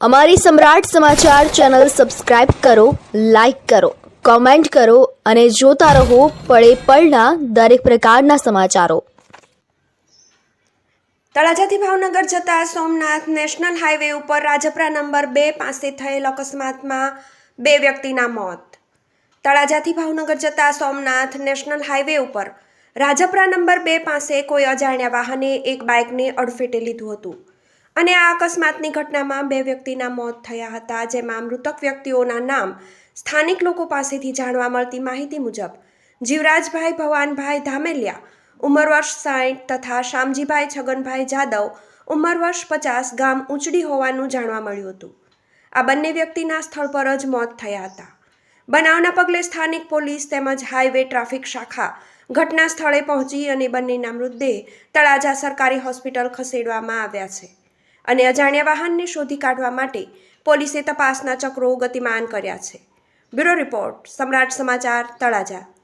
અમારી Samrat Samachar channel subscribe કરો, like કરો, કોમેન્ટ કરો અને જોતા રહો પળે પળના દરેક પ્રકારના સમાચારો. તળાજાથી ભાવનગર જતા સોમનાથ નેશનલ હાઈવે ઉપર રાજપરા નંબર બે પાસે થયેલ અકસ્માતમાં બે વ્યક્તિના મોત. તળાજાથી ભાવનગર જતા સોમનાથ નેશનલ હાઈવે ઉપર રાજપરા નંબર બે પાસે કોઈ અજાણ્યા વાહને એક બાઇકને અડફેટે લીધું હતું. અને આ અકસ્માતની ઘટનામાં બે વ્યક્તિના મોત થયા હતા, જેમાં મૃતક વ્યક્તિઓના નામ સ્થાનિક લોકો પાસેથી જાણવા મળતી માહિતી મુજબ, જીવરાજભાઈ ભવાનભાઈ ધામેલિયા, ઉંમર વર્ષ સાઠ તથા શામજીભાઈ છગનભાઈ જાદવ, ઉંમર વર્ષ પચાસ ગામ ઉંચડી હોવાનું જાણવા મળ્યું હતું. આ બંને વ્યક્તિના સ્થળ પર જ મોત થયા હતા. બનાવના પગલે સ્થાનિક પોલીસ તેમજ હાઈવે ટ્રાફિક શાખા ઘટના સ્થળે પહોંચી અને બંનેના મૃતદેહ તળાજા સરકારી હોસ્પિટલ ખસેડવામાં આવ્યા છે. અને અજાણ્યા વાહનને શોધી કાઢવા માટે પોલીસે તપાસના ચક્રો ગતિમાન કર્યા છે. બ્યુરો રિપોર્ટ, સમ્રાટ સમાચાર, તળાજા.